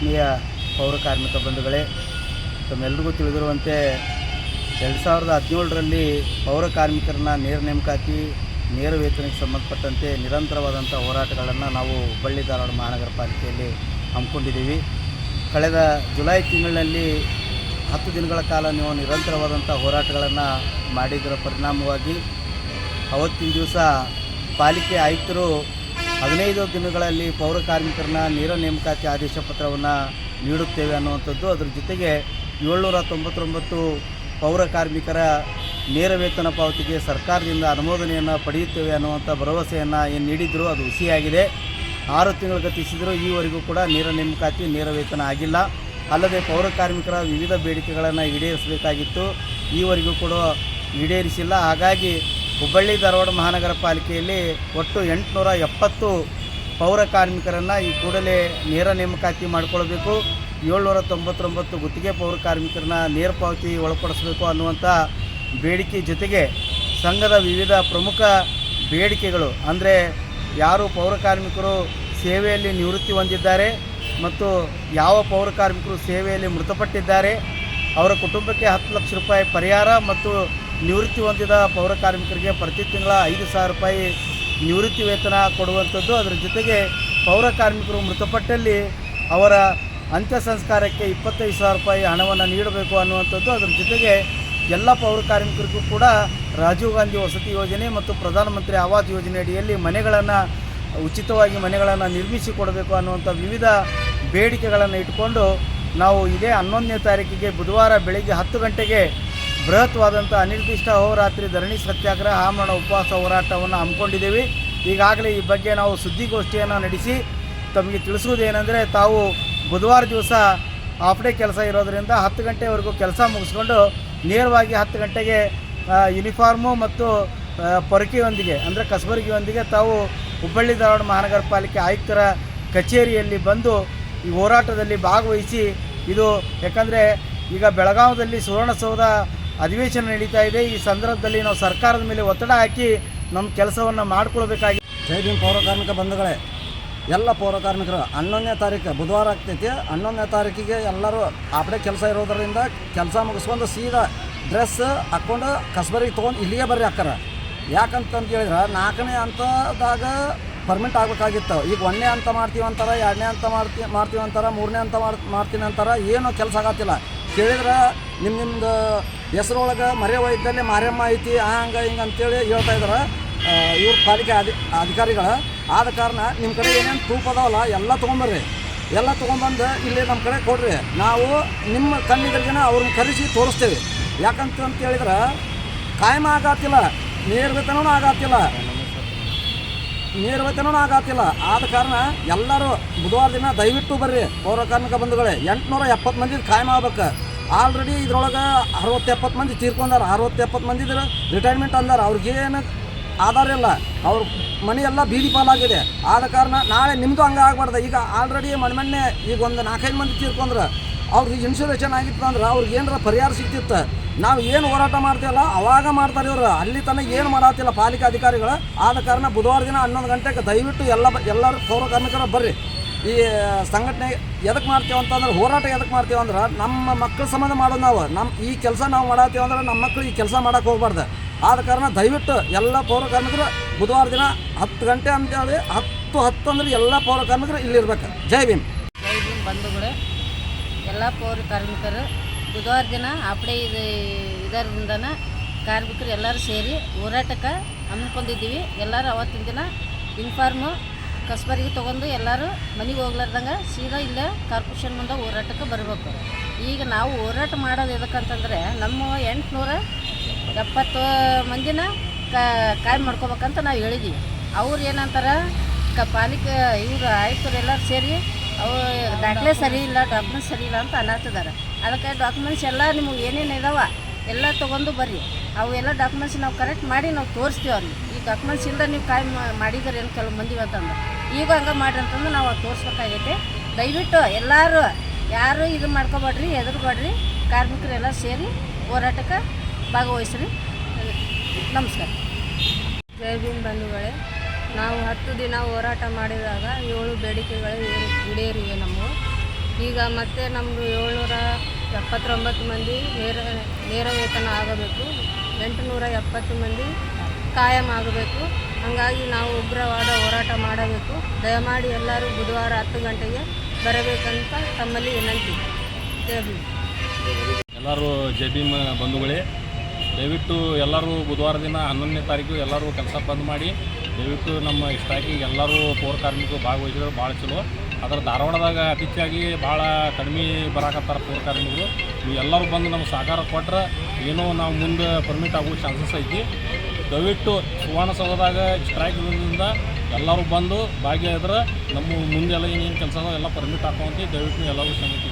ಆತ್ಮೀಯ ಪೌರ ಕಾರ್ಮಿಕ ಬಂಧುಗಳೇ ತಮ್ಮೆಲ್ಲರಿಗೂ ತಿಳಿದಿರುವಂತೆ ಎರಡು ಸಾವಿರದ ಹದಿನೇಳರಲ್ಲಿ ಪೌರ ಕಾರ್ಮಿಕರನ್ನ ನೇರ ನೇಮಕಾತಿ, ನೇರ ವೇತನಕ್ಕೆ ಸಂಬಂಧಪಟ್ಟಂತೆ ನಿರಂತರವಾದಂಥ ಹೋರಾಟಗಳನ್ನು ನಾವು ಹುಬ್ಬಳ್ಳಿ ಧಾರವಾಡ ಮಹಾನಗರ ಪಾಲಿಕೆಯಲ್ಲಿ ಹಮ್ಮಿಕೊಂಡಿದ್ದೀವಿ. ಕಳೆದ ಜುಲೈ ತಿಂಗಳಿನಲ್ಲಿ ಹತ್ತು ದಿನಗಳ ಕಾಲ ನೀವು ನಿರಂತರವಾದಂಥ ಹೋರಾಟಗಳನ್ನು ಮಾಡಿದರ ಪರಿಣಾಮವಾಗಿ ಅವತ್ತಿನ ದಿವಸ ಪಾಲಿಕೆ ಆಯುಕ್ತರು ಹದಿನೈದು ದಿನಗಳಲ್ಲಿ ಪೌರ ಕಾರ್ಮಿಕರನ್ನ ನೇರ ನೇಮಕಾತಿ ಆದೇಶ ಪತ್ರವನ್ನು ನೀಡುತ್ತೇವೆ ಅನ್ನುವಂಥದ್ದು. ಅದರ ಜೊತೆಗೆ ಏಳ್ನೂರ ತೊಂಬತ್ತೊಂಬತ್ತು ಪೌರ ಕಾರ್ಮಿಕರ ನೇರ ವೇತನ ಪಾವತಿಗೆ ಸರ್ಕಾರದಿಂದ ಅನುಮೋದನೆಯನ್ನು ಪಡೆಯುತ್ತೇವೆ ಅನ್ನುವಂಥ ಭರವಸೆಯನ್ನು ಏನು ನೀಡಿದ್ರು ಅದು ಹುಸಿಯಾಗಿದೆ. ಆರು ತಿಂಗಳು ಗತಿಸಿದರೂ ಈವರೆಗೂ ಕೂಡ ನೇರ ನೇಮಕಾತಿ, ನೇರ ವೇತನ ಆಗಿಲ್ಲ. ಅಲ್ಲದೆ ಪೌರ ಕಾರ್ಮಿಕರ ವಿವಿಧ ಬೇಡಿಕೆಗಳನ್ನು ಈಡೇರಿಸಬೇಕಾಗಿತ್ತು. ಈವರೆಗೂ ಕೂಡ ಈಡೇರಿಸಿಲ್ಲ. ಹಾಗಾಗಿ ಹುಬ್ಬಳ್ಳಿ ಧಾರವಾಡ ಮಹಾನಗರ ಪಾಲಿಕೆಯಲ್ಲಿ ಒಟ್ಟು ಎಂಟುನೂರ ಎಪ್ಪತ್ತು ಪೌರ ಕಾರ್ಮಿಕರನ್ನು ಈ ಕೂಡಲೇ ನೇರ ನೇಮಕಾತಿ ಮಾಡಿಕೊಳ್ಬೇಕು. ಏಳ್ನೂರ ತೊಂಬತ್ತೊಂಬತ್ತು ಗುತ್ತಿಗೆ ಪೌರ ಕಾರ್ಮಿಕರನ್ನ ನೇರ ಪಾವತಿ ಒಳಪಡಿಸಬೇಕು ಅನ್ನುವಂಥ ಬೇಡಿಕೆ ಜೊತೆಗೆ ಸಂಘದ ವಿವಿಧ ಪ್ರಮುಖ ಬೇಡಿಕೆಗಳು, ಅಂದರೆ ಯಾರು ಪೌರ ಕಾರ್ಮಿಕರು ಸೇವೆಯಲ್ಲಿ ನಿವೃತ್ತಿ ಹೊಂದಿದ್ದಾರೆ ಮತ್ತು ಯಾವ ಪೌರ ಕಾರ್ಮಿಕರು ಸೇವೆಯಲ್ಲಿ ಮೃತಪಟ್ಟಿದ್ದಾರೆ, ಅವರ ಕುಟುಂಬಕ್ಕೆ ಹತ್ತು ಲಕ್ಷ ರೂಪಾಯಿ ಪರಿಹಾರ ಮತ್ತು ನಿವೃತ್ತಿ ಹೊಂದಿದ ಪೌರ ಕಾರ್ಮಿಕರಿಗೆ ಪ್ರತಿ ತಿಂಗಳ ಐದು ಸಾವಿರ ರೂಪಾಯಿ ನಿವೃತ್ತಿ ವೇತನ ಕೊಡುವಂಥದ್ದು. ಅದರ ಜೊತೆಗೆ ಪೌರ ಕಾರ್ಮಿಕರು ಮೃತಪಟ್ಟಲ್ಲಿ ಅವರ ಅಂತ್ಯ ಸಂಸ್ಕಾರಕ್ಕೆ ಇಪ್ಪತ್ತೈದು ಸಾವಿರ ರೂಪಾಯಿ ಹಣವನ್ನು ನೀಡಬೇಕು ಅನ್ನುವಂಥದ್ದು. ಅದರ ಜೊತೆಗೆ ಎಲ್ಲ ಪೌರ ಕಾರ್ಮಿಕರಿಗೂ ಕೂಡ ರಾಜೀವ್ ಗಾಂಧಿ ವಸತಿ ಯೋಜನೆ ಮತ್ತು ಪ್ರಧಾನಮಂತ್ರಿ ಆವಾಸ್ ಯೋಜನೆ ಅಡಿಯಲ್ಲಿ ಮನೆಗಳನ್ನು, ಉಚಿತವಾಗಿ ಮನೆಗಳನ್ನು ನಿರ್ಮಿಸಿ ಕೊಡಬೇಕು ಅನ್ನುವಂಥ ವಿವಿಧ ಬೇಡಿಕೆಗಳನ್ನು ಇಟ್ಟುಕೊಂಡು ನಾವು ಇದೇ ಹನ್ನೊಂದನೇ ತಾರೀಕಿಗೆ ಬುಧವಾರ ಬೆಳಗ್ಗೆ ಹತ್ತು ಗಂಟೆಗೆ ಬೃಹತ್ವಾದಂಥ ಅನಿರ್ದಿಷ್ಟ ಅಹೋರಾತ್ರಿ ಧರಣಿ ಸತ್ಯಾಗ್ರಹ ಆಮರಣ ಉಪವಾಸ ಹೋರಾಟವನ್ನು ಹಮ್ಮಿಕೊಂಡಿದ್ದೀವಿ. ಈಗಾಗಲೇ ಈ ಬಗ್ಗೆ ನಾವು ಸುದ್ದಿಗೋಷ್ಠಿಯನ್ನು ನಡೆಸಿ ತಮಗೆ ತಿಳಿಸುವುದೇನೆಂದರೆ ತಾವು ಬುಧವಾರ ದಿವಸ ಹಾಫ್ ಡೇ ಕೆಲಸ ಇರೋದರಿಂದ ಹತ್ತು ಗಂಟೆವರೆಗೂ ಕೆಲಸ ಮುಗಿಸ್ಕೊಂಡು ನೇರವಾಗಿ ಹತ್ತು ಗಂಟೆಗೆ ಯೂನಿಫಾರ್ಮು ಮತ್ತು ಪೊರಕೆಯೊಂದಿಗೆ, ಅಂದರೆ ಕಸಬರಗಿಯೊಂದಿಗೆ ತಾವು ಹುಬ್ಬಳ್ಳಿ ಧಾರವಾಡ ಮಹಾನಗರ ಪಾಲಿಕೆ ಆಯುಕ್ತರ ಕಚೇರಿಯಲ್ಲಿ ಬಂದು ಈ ಹೋರಾಟದಲ್ಲಿ ಭಾಗವಹಿಸಿ ಇದು, ಯಾಕಂದರೆ ಈಗ ಬೆಳಗಾವದಲ್ಲಿ ಸುವರ್ಣಸೌಧ ಅಧಿವೇಶನ ನಡೀತಾ ಇದೆ. ಈ ಸಂದರ್ಭದಲ್ಲಿ ನಾವು ಸರ್ಕಾರದ ಮೇಲೆ ಒತ್ತಡ ಹಾಕಿ ನಮ್ಮ ಕೆಲಸವನ್ನು ಮಾಡಿಕೊಳ್ಬೇಕಾಗಿ ಜೈ ಪೌರಕಾರ್ಮಿಕ ಪೌರ ಕಾರ್ಮಿಕ ಬಂಧುಗಳೇ, ಎಲ್ಲ ಪೌರಕಾರ್ಮಿಕರು ಹನ್ನೊಂದನೇ ತಾರೀಕು ಬುಧವಾರ ಆಗ್ತೈತಿ. ಹನ್ನೊಂದನೇ ತಾರೀಕಿಗೆ ಎಲ್ಲರೂ ಆಪಡೆ ಕೆಲಸ ಇರೋದರಿಂದ ಕೆಲಸ ಮುಗಿಸ್ಕೊಂಡು ಸೀದಾ ಡ್ರೆಸ್ ಹಾಕ್ಕೊಂಡು ಕಸ್ಬರಿಗೆ ತೊಗೊಂಡು ಇಲ್ಲಿಗೆ ಬರ್ರಿ ಹಾಕ್ಕಾರ ಯಾಕಂತಂತ ಹೇಳಿದ್ರೆ, ನಾಲ್ಕನೇ ಹಂತದಾಗ ಪರ್ಮಿಟ್ ಆಗಬೇಕಾಗಿತ್ತು. ಈಗ ಒಂದನೇ ಹಂತ ಮಾಡ್ತೀವಿ ಅಂತಾರೆ, ಎರಡನೇ ಹಂತ ಮಾಡ್ತೀವಿ ಮಾಡ್ತೀವಿ ಅಂತಾರೆ, ಮೂರನೇ ಮಾಡ್ ಮಾಡ್ತೀನಿ ಅಂತಾರೆ, ಏನೂ ಕೆಲಸ ಆಗತ್ತಿಲ್ಲ. ಕೇಳಿದ್ರೆ ನಿಮ್ಮ ನಿಮ್ಮದು ಹೆಸರೊಳಗೆ ಮರೆ ಇದ್ದಲ್ಲಿ ಮಾರ್ಯಮ್ಮ ಐತಿ ಹಂಗ ಹಿಂಗೆ ಅಂತೇಳಿ ಹೇಳ್ತಾ ಇದ್ದಾರೆ ಇವ್ರ ಪಾಲಿಕೆ ಅಧಿ, ಅಧಿಕಾರಿಗಳು. ಆದ ಕಾರಣ ನಿಮ್ಮ ಕಡೆ ಏನೇನು ತೂಪ ಅದಾವಲ್ಲ, ಎಲ್ಲ ತೊಗೊಂಬರ್ರಿ. ಎಲ್ಲ ತೊಗೊಂಬಂದು ಇಲ್ಲಿ ನಮ್ಮ ಕಡೆ ಕೊಡ್ರಿ. ನಾವು ನಿಮ್ಮ ಕಣ್ಣಿಗರಿಗೆನ ಅವ್ರನ್ನ ಕರೆಸಿ ತೋರಿಸ್ತೇವೆ. ಯಾಕಂತ ಅಂತ ಹೇಳಿದ್ರೆ ಕಾಯಮ ಆಗತ್ತಿಲ್ಲ. ನೀರು ವೇತನೂ ಆಗತ್ತಿಲ್ಲ. ನೀರು ವೇತನೂ ಆಗತ್ತಿಲ್ಲ. ಆದ ಕಾರಣ ಎಲ್ಲರೂ ಬುಧವಾರ ದಿನ ದಯವಿಟ್ಟು ಬರ್ರಿ. ಪೌರ ಕಾರ್ಮಿಕ ಬಂಧುಗಳೇ, ಎಂಟುನೂರ ಎಪ್ಪತ್ತು ಮಂದಿ ಕಾಯಮ ಆಗ್ಬೇಕು. ಆಲ್ರೆಡಿ ಇದ್ರೊಳಗೆ ಅರವತ್ತು ಎಪ್ಪತ್ತು ಮಂದಿ ತೀರ್ಕೊಂಡಾರ. ಅರವತ್ತು ಎಪ್ಪತ್ತು ಮಂದಿ ರಿಟೈರ್ಮೆಂಟ್ ಅಂದಾರ. ಅವ್ರಿಗೇನು ಆಧಾರ ಇಲ್ಲ. ಅವ್ರ ಮನೆಯೆಲ್ಲ ಬೀದಿ ಪಾಲಾಗಿದೆ. ಆದ ಕಾರಣ ನಾಳೆ ನಿಮ್ಮದು ಹಂಗೆ ಆಗಬಾರ್ದು. ಈಗ ಆಲ್ರೆಡಿ ಮನೆ ಈಗ ಒಂದು ನಾಲ್ಕೈದು ಮಂದಿ ತೀರ್ಕೊಂಡ್ರೆ ಅವ್ರಿಗೆ ಇನ್ಶೂರೆನ್ಸ್ ಆಗಿತ್ತು ಅಂದ್ರೆ ಅವ್ರಿಗೆ ಏನಾರ ಪರಿಹಾರ ಸಿಗ್ತಿತ್ತು. ನಾವು ಏನು ಹೋರಾಟ ಮಾಡ್ತೀವಲ್ಲ, ಅವಾಗ ಮಾಡ್ತಾರೆ ಇವರು. ಅಲ್ಲಿ ತನಕ ಏನು ಮಾಡತ್ತಿಲ್ಲ ಪಾಲಿಕೆ ಅಧಿಕಾರಿಗಳು. ಆದ ಕಾರಣ ಬುಧವಾರ ದಿನ ಹನ್ನೊಂದು ಗಂಟೆಗೆ ದಯವಿಟ್ಟು ಎಲ್ಲ ಎಲ್ಲರೂ ಪೌರ ಕಾರ್ಮಿಕರು ಬರ್ರಿ. ಈ ಸಂಘಟನೆ ಎದಕ್ಕೆ ಮಾಡ್ತೀವಿ ಅಂತಂದ್ರೆ ಹೋರಾಟ ಎದಕ್ಕೆ ಮಾಡ್ತೀವಿ ಅಂದ್ರೆ ನಮ್ಮ ಮಕ್ಕಳ ಸಂಬಂಧ ಮಾಡೋದು ನಾವು. ನಮ್ಮ ಈ ಕೆಲಸ ನಾವು ಮಾಡತ್ತೀವಿ ಅಂದ್ರೆ ನಮ್ಮ ಮಕ್ಕಳು ಈ ಕೆಲಸ ಮಾಡಕ್ಕೆ ಹೋಗ್ಬಾರ್ದು. ಆದ ಕಾರಣ ದಯವಿಟ್ಟು ಎಲ್ಲ ಪೌರ ಕಾರ್ಮಿಕರು ಬುಧವಾರ ದಿನ ಹತ್ತು ಗಂಟೆ ಅಂತೇಳಿ ಹತ್ತು ಹತ್ತು ಅಂದ್ರೆ ಎಲ್ಲ ಪೌರ ಕಾರ್ಮಿಕರು ಇಲ್ಲಿರ್ಬೇಕು. ಜೈ ಭೀಮ್. ಜೈ ಭೀಮ್ ಬಂಧುಗಳೇ. ಎಲ್ಲ ಪೌರ ಕಾರ್ಮಿಕರು ಬುಧವಾರ ದಿನ ಅಪಡೆ ಇದು, ಇದರಿಂದನ ಕಾರ್ಮಿಕರು ಎಲ್ಲರೂ ಸೇರಿ ಹೋರಾಟಕ್ಕೆ ಹಮ್ಮಿಕೊಂಡಿದ್ದೀವಿ. ಎಲ್ಲರೂ ಅವತ್ತಿನ ದಿನ ಇನ್ಫಾರ್ಮು ಕಸ್ಬರಿಗೆ ತೊಗೊಂಡು ಎಲ್ಲರೂ ಮನೆಗೆ ಹೋಗ್ಲಾರ್ದಂಗೆ ಸೀದಾ ಇಲ್ಲೇ ಕಾರ್ಪೊರೇಷನ್ ಮುಂದೆ ಹೋರಾಟಕ್ಕೆ ಬರಬೇಕು. ಈಗ ನಾವು ಹೋರಾಟ ಮಾಡೋದು ಎದಕ್ಕಂತಂದರೆ ನಮ್ಮ ಎಂಟುನೂರ ಎಪ್ಪತ್ತು ಮಂದಿನ ಕಾಯಂ ಮಾಡ್ಕೋಬೇಕಂತ ನಾವು ಹೇಳಿದ್ವಿ. ಅವ್ರು ಏನಂತಾರೆ, ಕ, ಪಾಲಿಕೆ, ಇವರು ಆಯುಕ್ತರು ಎಲ್ಲರೂ ಸೇರಿ ಅವು ದಾಖಲೆ ಸರಿ ಇಲ್ಲ, ಡಾಕ್ಯುಮೆಂಟ್ಸ್ ಸರಿ ಇಲ್ಲ ಅಂತ ಅನ್ನತ್ತಿದ್ದಾರೆ ಅದಕ್ಕೆ ಡಾಕ್ಯುಮೆಂಟ್ಸ್ ಎಲ್ಲ ನಿಮಗೆ ಏನೇನು ಇದಾವ ಎಲ್ಲ ತೊಗೊಂಡು ಬರ್ರಿ. ಅವು ಎಲ್ಲ ಡಾಕ್ಯುಮೆಂಟ್ಸ್ ನಾವು ಕರೆಕ್ಟ್ ಮಾಡಿ ನಾವು ತೋರಿಸ್ತೀವಿ ಅವ್ರಿಗೆ ಈ ಡಾಕ್ಯುಮೆಂಟ್ಸ್ ಇಲ್ಲದೆ ನೀವು ಕಾಯಂ ಮಾಡಿದ್ದಾರೆ ಏನು ಕೆಲವು ಮಂದಿ ಅಂತಂದು ಈಗ ಹಂಗೆ ಮಾಡ್ರಿ ಅಂತಂದು ನಾವು ತೋರಿಸ್ಬೇಕಾಗೈತೆ. ದಯವಿಟ್ಟು ಎಲ್ಲರೂ ಯಾರು ಇದು ಮಾಡ್ಕೊಬೇಡ್ರಿ, ಹೆದರ್ಬೇಡ್ರಿ, ಕಾರ್ಮಿಕರೆಲ್ಲ ಸೇರಿ ಹೋರಾಟಕ್ಕೆ ಭಾಗವಹಿಸ್ರಿ. ನಮಸ್ಕಾರ. ಜೈ ಭೀಮ್ ಬಂಧುಗಳೇ, ನಾವು ಹತ್ತು ದಿನ ಹೋರಾಟ ಮಾಡಿದಾಗ ಏಳು ಬೇಡಿಕೆಗಳು ಈಡೇ- ಈಡೇರಿವೆ ನಮ್ಮವು. ಈಗ ಮತ್ತೆ ನಮ್ಮದು ಏಳ್ನೂರ ಎಪ್ಪತ್ತೊಂಬತ್ತು ಮಂದಿ ನೇರ ನೇರ ವೇತನ ಆಗಬೇಕು, ಎಂಟುನೂರ ಎಪ್ಪತ್ತು ಮಂದಿ ಕಾಯಂ ಆಗಬೇಕು. ಹಾಗಾಗಿ ನಾವು ಉಗ್ರವಾದ ಹೋರಾಟ ಮಾಡಬೇಕು. ದಯಮಾಡಿ ಎಲ್ಲರೂ ಬುಧವಾರ ಹತ್ತು ಗಂಟೆಗೆ ಬರಬೇಕಂತ ತಮ್ಮಲ್ಲಿ ವಿನಂತಿ. ಎಲ್ಲರೂ ಜೈ ಭೀಮ್ ಬಂಧುಗಳೇ, ದಯವಿಟ್ಟು ಎಲ್ಲರೂ ಬುಧವಾರ ದಿನ ಹನ್ನೊಂದನೇ ತಾರೀಕು ಎಲ್ಲರೂ ಕೆಲಸ ಬಂದ್ ಮಾಡಿ, ದಯವಿಟ್ಟು ನಮ್ಮ ಸ್ಟ್ರೈಕಿಗೆ ಎಲ್ಲರೂ ಪೌರ ಕಾರ್ಮಿಕರು ಭಾಗವಹಿಸಿದ್ರು ಭಾಳ ಚಲೋ. ಅದರ ಧಾರವಾಡದಾಗ ಅತಿ ಹೆಚ್ಚಾಗಿ ಭಾಳ ಕಡಿಮೆ ಬರಾಕತ್ತಾರ ಪೌರ ಕಾರ್ಮಿಕರು. ಎಲ್ಲರೂ ಬಂದು ನಮ್ಗೆ ಸಹಕಾರ ಕೊಟ್ರೆ ಏನೋ ನಾವು ಮುಂದೆ ಪರ್ಮಿಟ್ ಆಗೋ ಚಾನ್ಸಸ್ ಐತಿ. ದಯವಿಟ್ಟು ಸುವರ್ಣಸೌಧದಾಗ ಸ್ಟ್ರೈಕ್ದಿಂದ ಎಲ್ಲರೂ ಬಂದು ಭಾಗಿಯಾದ್ರೆ ನಮ್ಮ ಮುಂದೆಲ್ಲ ಏನೇನು ಕೆಲಸ ಎಲ್ಲ ಪರ್ಮಿಟ್ ಹಾಕೋಂತ ದಯವಿಟ್ಟು ಎಲ್ಲರೂ ಸಮಿತಿ